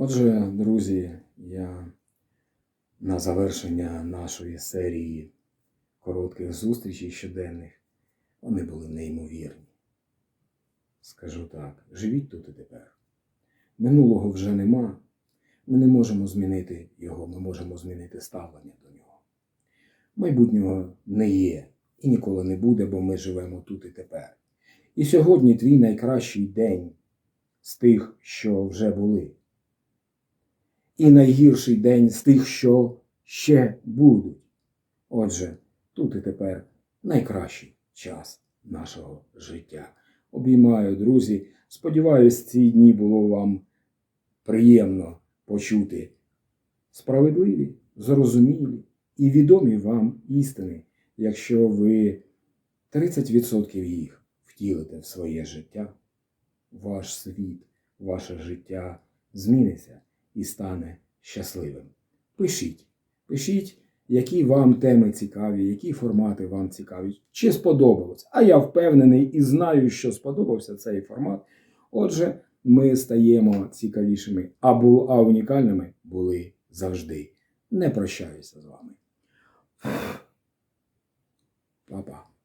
Отже, друзі, я на завершення нашої серії коротких зустрічей щоденних, вони були неймовірні. Скажу так, живіть тут і тепер. Минулого вже нема. Ми не можемо змінити його, ми можемо змінити ставлення до нього. Майбутнього не є і ніколи не буде, бо ми живемо тут і тепер. І сьогодні твій найкращий день з тих, що вже були. І найгірший день з тих, що ще будуть. Отже, тут і тепер найкращий час нашого життя. Обіймаю, друзі. Сподіваюсь, ці дні було вам приємно почути справедливі, зрозумілі і відомі вам істини, якщо ви 30% їх втілите в своє життя, ваш світ, ваше життя зміниться і стане щасливим. Пишіть, пишіть, які вам теми цікаві, які формати вам цікаві, чи сподобалось. А я впевнений і знаю, що сподобався цей формат. Отже, ми стаємо цікавішими, а, унікальними були завжди. Не прощаюся з вами. Па-па.